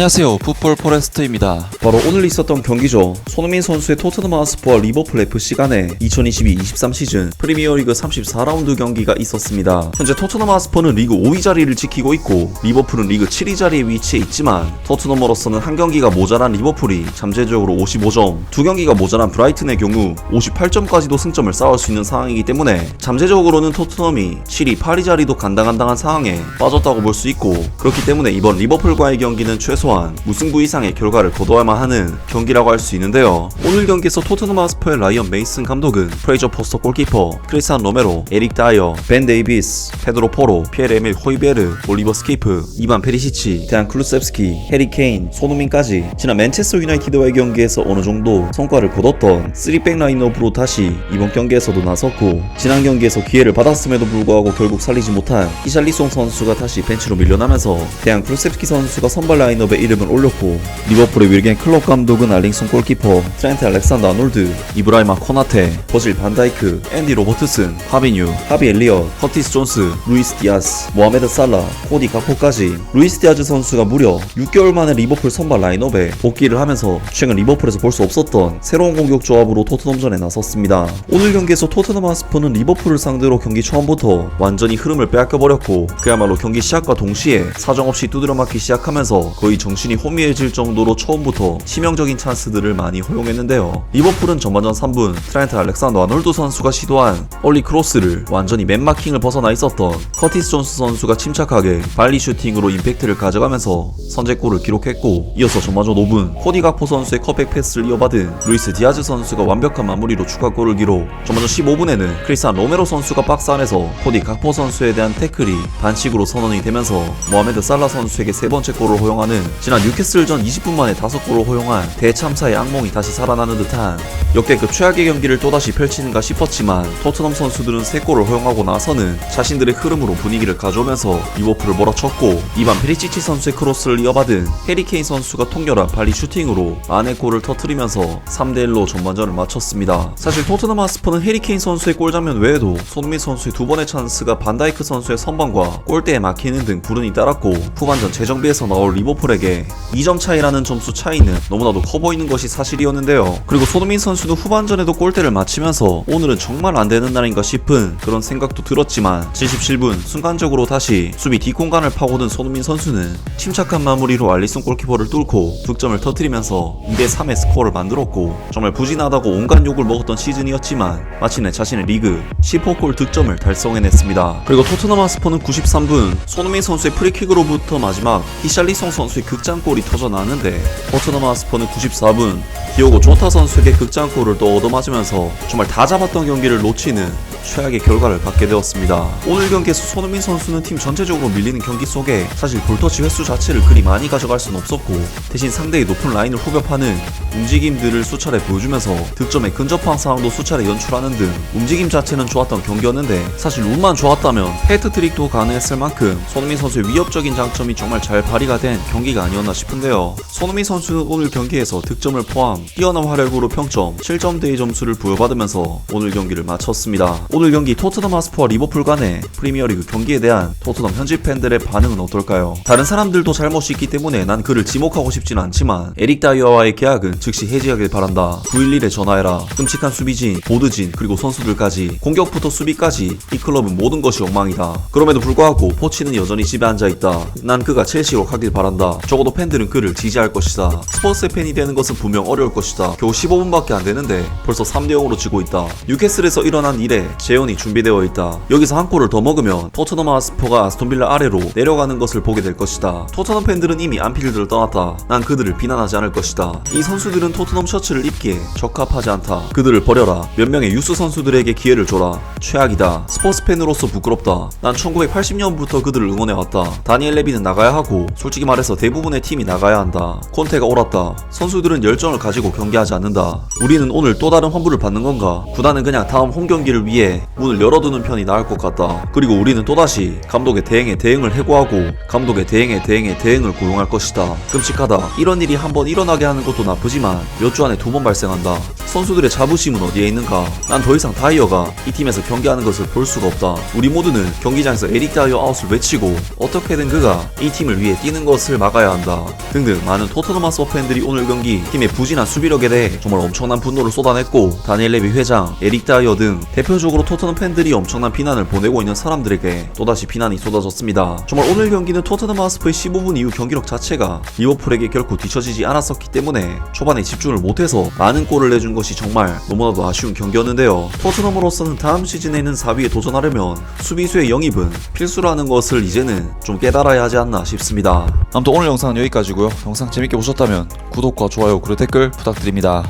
안녕하세요. 풋볼 포레스트입니다. 바로 오늘 있었던 경기죠. 손흥민 선수의 토트넘 하스퍼와 리버풀 FC 간의 2022-23 시즌 프리미어리그 34라운드 경기가 있었습니다. 현재 토트넘 하스퍼는 리그 5위 자리를 지키고 있고 리버풀은 리그 7위 자리에 위치해 있지만 토트넘으로서는 한 경기가 모자란 리버풀이 잠재적으로 55점, 두 경기가 모자란 브라이튼의 경우 58점까지도 승점을 쌓을 수 있는 상황이기 때문에 잠재적으로는 토트넘이 7위, 8위 자리도 간당간당한 상황에 빠졌다고 볼 수 있고 그렇기 때문에 이번 리버풀과의 경기는 최소 한 무승부 이상의 결과를 거둬야만 하는 경기라고 할 수 있는데요. 오늘 경기에서 토트넘 하스퍼의 라이언 메이슨 감독은 프레이저 포스터 골키퍼, 크리스탄 로메로, 에릭 다이어, 벤 데이비스, 페드로 포로, 피에르 에밀 호이베르, 올리버 스케이프, 이반 페리시치, 데안 클루셉스키, 해리 케인, 손흥민까지 지난 맨체스터 유나이티드와의 경기에서 어느 정도 성과를 거뒀던 3백 라인업으로 다시 이번 경기에서도 나섰고 지난 경기에서 기회를 받았음에도 불구하고 결국 살리지 못한 히샬리송 선수가 다시 벤치로 밀려나면서 대한 클루셉스키 선수가 선발 라인업 에 이름을 올렸고 리버풀의 윌겐 클럽 감독은 알링son 골키퍼, 트렌트 알렉산더 아놀드, 이브라이마 코나테, 버질 반다이크, 앤디 로버트슨, 하비뉴, 하비 엘리엇, 커티스 존스, 루이스 디아스, 모하메드 살라, 코디 가포까지 루이스 디아즈 선수가 무려 6개월 만에 리버풀 선발 라인업에 복귀를 하면서 최근 리버풀에서 볼 수 없었던 새로운 공격 조합으로 토트넘전에 나섰습니다. 오늘 경기에서 토트넘 하스퍼는 리버풀을 상대로 경기 처음부터 완전히 흐름을 빼앗겨버렸고 그야말로 경기 시작과 동시에 사정없이 두드려 맞기 시작하면서 거의 정신이 혼미해질 정도로 처음부터 치명적인 찬스들을 많이 허용했는데요. 리버풀은 전반전 3분 트렌트 알렉산더 아놀드 선수가 시도한 얼리 크로스를 완전히 맨마킹을 벗어나 있었던 커티스 존스 선수가 침착하게 발리 슈팅으로 임팩트를 가져가면서 선제골을 기록했고 이어서 전반전 5분 코디 가포 선수의 컵백 패스를 이어받은 루이스 디아즈 선수가 완벽한 마무리로 추가골을 기록 전반전 15분에는 크리스탄 로메로 선수가 박스 안에서 코디 가포 선수에 대한 태클이 반칙으로 선언이 되면서 모하메드 살라 선수에게 세 번째 골을 허용하는 지난 뉴캐슬전 20분 만에 다섯 골을 허용한 대참사의 악몽이 다시 살아나는 듯한 역대급 최악의 경기를 또다시 펼치는가 싶었지만 토트넘 선수들은 세 골을 허용하고 나서는 자신들의 흐름으로 분위기를 가져오면서 리버풀을 몰아쳤고 이반 페리치치 선수의 크로스를 이어받은 해리케인 선수가 통렬한 발리 슈팅으로 안의 골을 터트리면서 3대1로 전반전을 마쳤습니다. 사실 토트넘 하스퍼는 해리케인 선수의 골 장면 외에도 손흥민 선수의 두 번의 찬스가 반다이크 선수의 선방과 골대에 막히는 등 불운이 따랐고 후반전 재정비에서 나올 리버풀에게 2점 차이라는 점수 차이는 너무나도 커 보이는 것이 사실이었는데요. 그리고 손흥민 선수는 후반전에도 골대를 맞히면서 오늘은 정말 안 되는 날인가 싶은 그런 생각도 들었지만 77분 순간적으로 다시 수비 뒷공간을 파고든 손흥민 선수는 침착한 마무리로 알리송 골키퍼를 뚫고 득점을 터뜨리면서 2대3의 스코어를 만들었고 정말 부진하다고 온갖 욕을 먹었던 시즌이었지만 마침내 자신의 리그 10호골 득점을 달성해냈습니다. 그리고 토트넘 하스퍼는 93분 손흥민 선수의 프리킥으로부터 마지막 히샬리송 선수의 극장골이 터져 나왔는데 토트넘 하스퍼는 94분 디오고 조타 선수에게 극장골을 또 얻어맞으면서 정말 다 잡았던 경기를 놓치는 최악의 결과를 받게 되었습니다. 오늘 경기에서 손흥민 선수는 팀 전체적으로 밀리는 경기 속에 사실 볼터치 횟수 자체를 그리 많이 가져갈 수는 없었고 대신 상대의 높은 라인을 후벼파는 움직임들을 수차례 보여주면서 득점에 근접한 상황도 수차례 연출하는 등 움직임 자체는 좋았던 경기였는데 사실 운만 좋았다면 헤트트릭도 가능했을 만큼 손흥민 선수의 위협적인 장점이 정말 잘 발휘가 된 경기가 아니었나 싶은데요. 손흥민 선수는 오늘 경기에서 득점을 포함 뛰어난 활약으로 평점 7점대의 점수를 부여받으면서 오늘 경기를 마쳤습니다. 오늘 경기 토트넘 하스퍼와 리버풀 간의 프리미어리그 경기에 대한 토트넘 현지 팬들의 반응은 어떨까요? 다른 사람들도 잘못이 있기 때문에 난 그를 지목하고 싶진 않지만 에릭 다이어와의 계약은 즉시 해지하길 바란다. 911에 전화해라. 끔찍한 수비진, 보드진, 그리고 선수들까지 공격부터 수비까지 이 클럽은 모든 것이 엉망이다. 그럼에도 불구하고 포치는 여전히 집에 앉아 있다. 난 그가 첼시로 가길 바란다. 적어도 팬들은 그를 지지할 것이다. 스퍼스의 팬이 되는 것은 분명 어려울 것이다. 겨우 15분밖에 안 되는데 벌써 3대 0으로 지고 있다. 뉴캐슬에서 일어난 일에 재현이 준비되어 있다. 여기서 한 골을 더 먹으면 토트넘 하스퍼가 아스톤빌라 아래로 내려가는 것을 보게 될 것이다. 토트넘 팬들은 이미 안필드를 떠났다. 난 그들을 비난하지 않을 것이다. 이 선수들은 토트넘 셔츠를 입기에 적합하지 않다. 그들을 버려라. 몇 명의 유스 선수들에게 기회를 줘라. 최악이다. 스포츠 팬으로서 부끄럽다. 난 1980년부터 그들을 응원해왔다. 다니엘 레비는 나가야 하고 솔직히 말해서 대부분의 팀이 나가야 한다. 콘테가 옳았다. 선수들은 열정을 가지고 경기하지 않는다. 우리는 오늘 또 다른 환불을 받는 건가? 구단은 그냥 다음 홈 경기를 위해 문을 열어두는 편이 나을 것 같다. 그리고 우리는 또다시 감독의 대행에 대응을 해고하고 감독의 대행에 대행에 대응을 고용할 것이다. 끔찍하다. 이런 일이 한 번 일어나게 하는 것도 나쁘지만 몇 주 안에 두 번 발생한다. 선수들의 자부심은 어디에 있는가? 난 더 이상 다이어가 이 팀에서 경기하는 것을 볼 수가 없다. 우리 모두는 경기장에서 에릭 다이어 아웃을 외치고 어떻게든 그가 이 팀을 위해 뛰는 것을 막아야 한다. 등등 많은 토트넘 하스퍼 팬들이 오늘 경기 팀의 부진한 수비력에 대해 정말 엄청난 분노를 쏟아냈고 다니엘 레비 회장, 에릭 다이어 등 대표적으로 토트넘 팬들이 엄청난 비난을 보내고 있는 사람들에게 또다시 비난이 쏟아졌습니다. 정말 오늘 경기는 토트넘 하스퍼의 15분 이후 경기력 자체가 리버풀에게 결코 뒤처지지 않았었기 때문에 초반에 집중을 못해서 많은 골을 내준 것이 정말 너무나도 아쉬운 경기였는데요. 토트넘으로서는 다음 시즌에는 4위에 도전하려면 수비수의 영입은 필수라는 것을 이제는 좀 깨달아야 하지 않나 싶습니다. 아무튼 오늘 영상은 여기까지고요. 영상 재밌게 보셨다면 구독과 좋아요 그리고 댓글 부탁드립니다.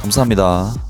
감사합니다.